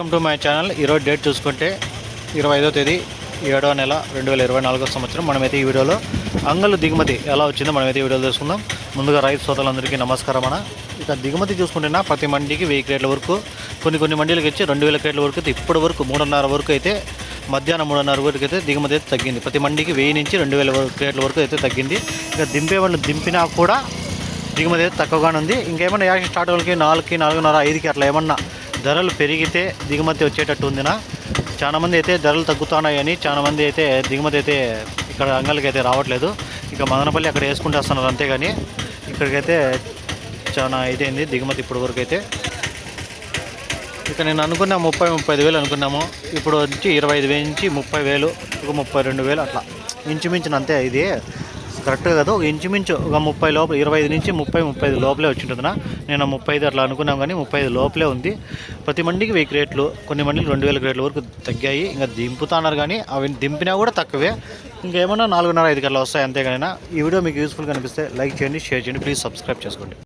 Welcome to my channel. ఈరోజు date చూసుకుంటే ఇరవై ఐదో తేదీ ఏడో నెల రెండు వేల ఇరవై నాలుగో సంవత్సరం. మనమైతే ఈ వీడియోలో అంగళ్ళు దిగుమతి ఎలా వచ్చిందో మనమైతే ఈ వీడియోలో తెలుసుకుందాం. ముందుగా రైతు సోదరులందరికీ నమస్కారం అన్న. ఇక దిగుమతి చూసుకుంటేనా ప్రతి మండికి వెయ్యి క్రేట్ల వరకు కొన్ని కొన్ని మండీలకు వచ్చి రెండు వేల క్రేట్ల వరకు అయితే ఇప్పటి వరకు మూడున్నర వరకు అయితే మధ్యాహ్నం మూడున్నర వరకు అయితే దిగుమతి అయితే తగ్గింది. ప్రతి మండికి వెయ్యి నుంచి రెండు వేల క్రేట్ల వరకు అయితే తగ్గింది. ఇక దింపే వాళ్ళు దింపినా కూడా దిగుమతి అయితే తక్కువగానే ఉంది. ఇంకేమన్నా యాక్షన్ స్టార్ట్ వాళ్ళకి నాలుగుకి నాలుగున్నర ఐదుకి అట్లా ఏమన్నా ధరలు పెరిగితే దిగుమతి వచ్చేటట్టు ఉందినా. చాలామంది అయితే ధరలు తగ్గుతున్నాయని చాలామంది అయితే దిగుమతి అయితే ఇక్కడ అంగళ్ళకి అయితే రావట్లేదు. ఇక మదనపల్లి అక్కడ వేసుకుంటూ వస్తున్నారు అంతేగాని ఇక్కడికైతే చాలా ఇదైంది దిగుమతి ఇప్పటి వరకు అయితే. ఇక నేను అనుకున్న ముప్పై ముప్పై ఐదు వేలు అనుకున్నాము. ఇప్పుడు వచ్చి ఇరవై ఐదు వేలు నుంచి ముప్పై వేలు ఒక ముప్పై రెండు వేలు అట్లా. ఇంచుమించిన అంతే ఇది. కరెక్ట్గా కదా ఒక ఇంచుమించు ఒక ముప్పై లోపల ఇరవై ఐదు నుంచి ముప్పై ముప్పై ఐదు లోపలే వచ్చి నేను ముప్పై ఐదు అట్లా అనుకున్నాం కానీ ముప్పై ఐదు లోపలే ఉంది. ప్రతి మండికి వెయ్యి రేట్లు కొన్ని మండీలు రెండు వేల రేట్ల వరకు తగ్గాయి. ఇంకా దింపుతున్నారు కానీ అవి దింపినా కూడా తక్కువే. ఇంకేమన్నా నాలుగున్నర ఐదు గంటలు వస్తాయి అంతేగానైనా. ఈ వీడియో మీకు యూస్ఫుల్ కనిపిస్తే లైక్ చేయండి షేర్ చేయండి. ప్లీజ్ సబ్స్క్రైబ్ చేసుకోండి.